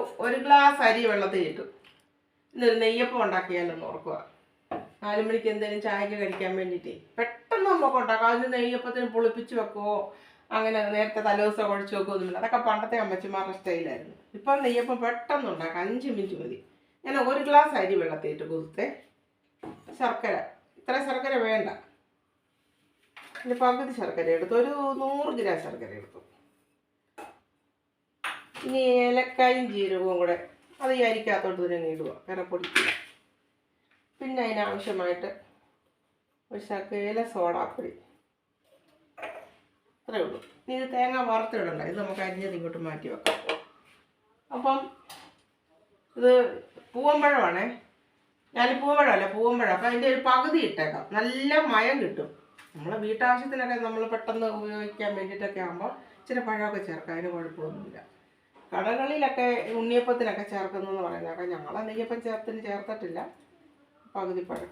ഒരു ഗ്ലാസ് അരി വെള്ളത്തിൽ ഇട്ടു. ഇന്നൊരു നെയ്യപ്പം ഉണ്ടാക്കിയാലെന്ന് ഓർക്കുക. നാല് മണിക്ക് എന്തെങ്കിലും ചായക്ക് കഴിക്കാൻ വേണ്ടിയിട്ടേ. പെട്ടെന്ന് നമുക്ക് ഉണ്ടാക്കാം. അതിന് നെയ്യപ്പത്തിന് പുളിപ്പിച്ച് വെക്കുവോ? അങ്ങനെ നേരത്തെ തലേദിവസം കുഴച്ച് വെക്കുമൊന്നുമില്ല അതൊക്കെ പണ്ടത്തെ അമ്മച്ചിമാരുടെ സ്റ്റൈലായിരുന്നു. ഇപ്പം നെയ്യപ്പം പെട്ടെന്ന് ഉണ്ടാക്കാം. അഞ്ച് മിനിറ്റ് മതി. ഞാൻ ഒരു ഗ്ലാസ് അരി വെള്ളത്തിൽ ഇട്ട് കുതിർത്തെ. ശർക്കര. ഇത്ര ശർക്കര വേണ്ട. പകുതി ശർക്കര എടുത്തു. ഒരു നൂറ് ഗ്രാം ശർക്കര എടുത്തു. ഇനി ഏലക്കായും ജീരകവും കൂടെ അത് ഈ അരിക്കകത്തോട്ട് തന്നെ ഇടുക. പൊടിക്കില്ല പിന്നെ അതിനാവശ്യമായിട്ട് ഒരു ശക്കേല സോഡാപ്പൊടി. അത്രേ ഉള്ളൂ. ഇനി ഇത് തേങ്ങ വറുത്തിടണ്ട. ഇത് നമുക്ക് അരിഞ്ഞത് ഇങ്ങോട്ട് മാറ്റി വെക്കാം. അപ്പം ഇത് പൂവമ്പഴമാണേ ഞാൻ പൂവമ്പഴമല്ല പൂവമ്പഴം അപ്പം അതിന്റെ ഒരു പകുതി ഇട്ടേക്കാം. നല്ല മയം കിട്ടും. നമ്മളെ വീട്ടാവശ്യത്തിനൊക്കെ നമ്മൾ പെട്ടെന്ന് ഉപയോഗിക്കാൻ വേണ്ടിയിട്ടൊക്കെ ആകുമ്പോൾ ഇച്ചിരി പഴമൊക്കെ ചേർക്കാം. അതിന് കുഴപ്പമൊന്നുമില്ല. കടകളിലൊക്കെ ഉണ്ണിയപ്പത്തിനൊക്കെ ചേർക്കുന്നതെന്ന് പറയുന്നതൊക്കെ ഞങ്ങൾ നെയ്യപ്പം ചേർത്തിന് ചേർത്തിട്ടില്ല. പകുതി പഴം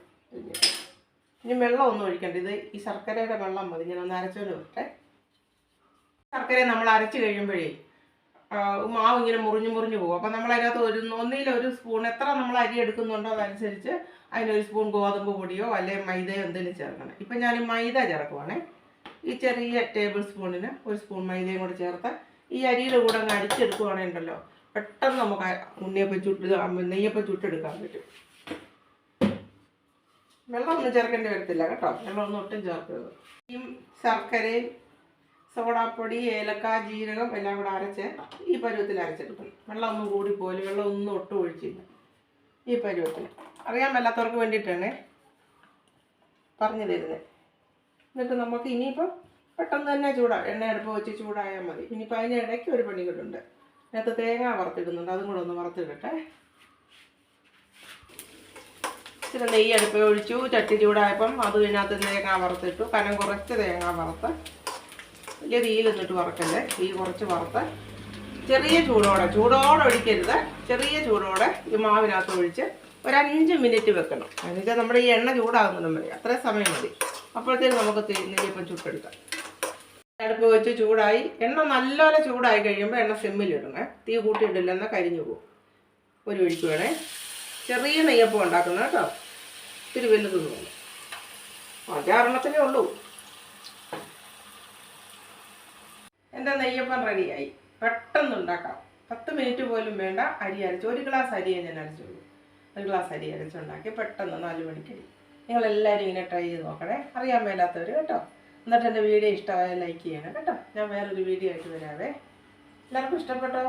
ഇനി വെള്ളം ഒന്നും ഒഴിക്കണ്ട. ഇത് ഈ ശർക്കരയുടെ വെള്ളം മതി. ഞാൻ ഒന്ന് അരച്ചോണ്ട് വിട്ടെ ശർക്കര നമ്മൾ അരച്ച് കഴിയുമ്പോഴേ മാവ് ഇങ്ങനെ മുറിഞ്ഞു മുറിഞ്ഞു പോകും. അപ്പം നമ്മൾ അതിനകത്ത് ഒരു ഒന്നിലൊരു സ്പൂൺ എത്ര നമ്മൾ അരി എടുക്കുന്നുണ്ടോ അതനുസരിച്ച് അതിനൊരു സ്പൂൺ ഗോതമ്പ് പൊടിയോ അല്ലെങ്കിൽ മൈദയോ എന്തെങ്കിലും ചേർക്കണം. ഇപ്പം ഞാൻ മൈദ ചേർക്കുവാണേ. ഈ ചെറിയ ടേബിൾ സ്പൂണിന് ഒരു സ്പൂൺ മൈദയും കൂടെ ചേർത്ത് ഈ അരിയുടെ കൂടെ അങ്ങ് അരിച്ചെടുക്കുവാണെങ്കിൽ പെട്ടെന്ന് നമുക്ക് ഉണ്ണിയപ്പം ചുട്ട് നെയ്യപ്പം ചുട്ടെടുക്കാൻ പറ്റും. വെള്ളമൊന്നും ചേർക്കേണ്ടി വരത്തില്ല കേട്ടോ. വെള്ളമൊന്നും ഒട്ടും ചേർക്കരുത്. ഈ ശർക്കരയും സോഡാപ്പൊടി ഏലക്ക ജീരകം എല്ലാം കൂടെ അരച്ച് ഈ പരുവത്തിൽ അരച്ചെടുക്കണം. വെള്ളം ഒന്നും കൂടിപ്പോലും വെള്ളം ഒന്നും ഒട്ടും ഒഴിച്ചില്ല ഈ പരുവത്തിൽ. അറിയാൻ മേലാത്തവർക്ക് വേണ്ടിയിട്ടാണ് പറഞ്ഞു തരുന്നത് എന്നിട്ട് നമുക്ക് ഇനിയിപ്പം പെട്ടെന്ന് തന്നെ ചൂടാ എണ്ണ അടുപ്പ് വെച്ച് ചൂടായാൽ മതി. ഇനിയിപ്പോൾ അതിന്റെ ഇടയ്ക്ക് ഒരു പണി കൂടെ അതിനകത്ത് തേങ്ങ വറുത്തിടുന്നുണ്ട്. അതും കൂടെ ഒന്ന് വറുത്തിടട്ടെ. ഇച്ചിരി നെയ്യ് അടുപ്പ് ഒഴിച്ചു. ചട്ടി ചൂടായപ്പം അത് ഇതിനകത്ത് തേങ്ങ വറുത്തിട്ടു. കനം കുറച്ച് തേങ്ങ വറുത്ത്. വലിയ തീയിൽ എന്നിട്ട് വറക്കല്ലേ? തീ കുറച്ച് വറുത്ത്. ചെറിയ ചൂടോടെ ചൂടോടെ ഒഴിക്കരുത്. ചെറിയ ചൂടോടെ ഈ മാവിനകത്ത് ഒഴിച്ച് ഒരഞ്ച് മിനിറ്റ് വെക്കണം. എന്നുവെച്ചാൽ നമ്മുടെ ഈ എണ്ണ ചൂടാകുന്നതും മതി അത്രയും സമയം മതി. അപ്പോഴത്തേക്കും നമുക്ക് നെയ്യപ്പം ചുട്ടെടുക്കാം. അടുപ്പ് വെച്ച് ചൂടായി. എണ്ണ നല്ലപോലെ ചൂടായി കഴിയുമ്പോൾ എണ്ണ സിമ്മിലിടണേ തീ കൂട്ടിയിടില്ല എന്നാൽ കരിഞ്ഞു പോകും. ഒരു ഒഴിക്ക് വേണേ. ചെറിയ നെയ്യപ്പം ഉണ്ടാക്കുന്നത് കേട്ടോ. ഇത്തിരി വലുത് തോന്നും. അഞ്ചാറെണ്ണത്തിനേ ഉള്ളൂ. എന്റെ നെയ്യപ്പം റെഡിയായി. പെട്ടെന്ന് ഉണ്ടാക്കാം. പത്ത് മിനിറ്റ് പോലും വേണ്ട. അരി അരച്ച് ഒരു ഗ്ലാസ് അരിയെ ഞാൻ അരച്ചുള്ളൂ. ഒരു ഗ്ലാസ് അരി അരച്ചുണ്ടാക്കി പെട്ടെന്ന് നാല് മണിക്കടി നിങ്ങളെല്ലാവരും ഇങ്ങനെ ട്രൈ ചെയ്ത് നോക്കണേ. അറിയാൻ മേലാത്തവർ കേട്ടോ. എന്നിട്ട് എന്റെ വീഡിയോ ഇഷ്ടമായ ലൈക്ക് ചെയ്യണം കേട്ടോ. ഞാൻ വേറൊരു വീഡിയോ ആയിട്ട് വരാവേ. എല്ലാവർക്കും ഇഷ്ടപ്പെട്ടോ?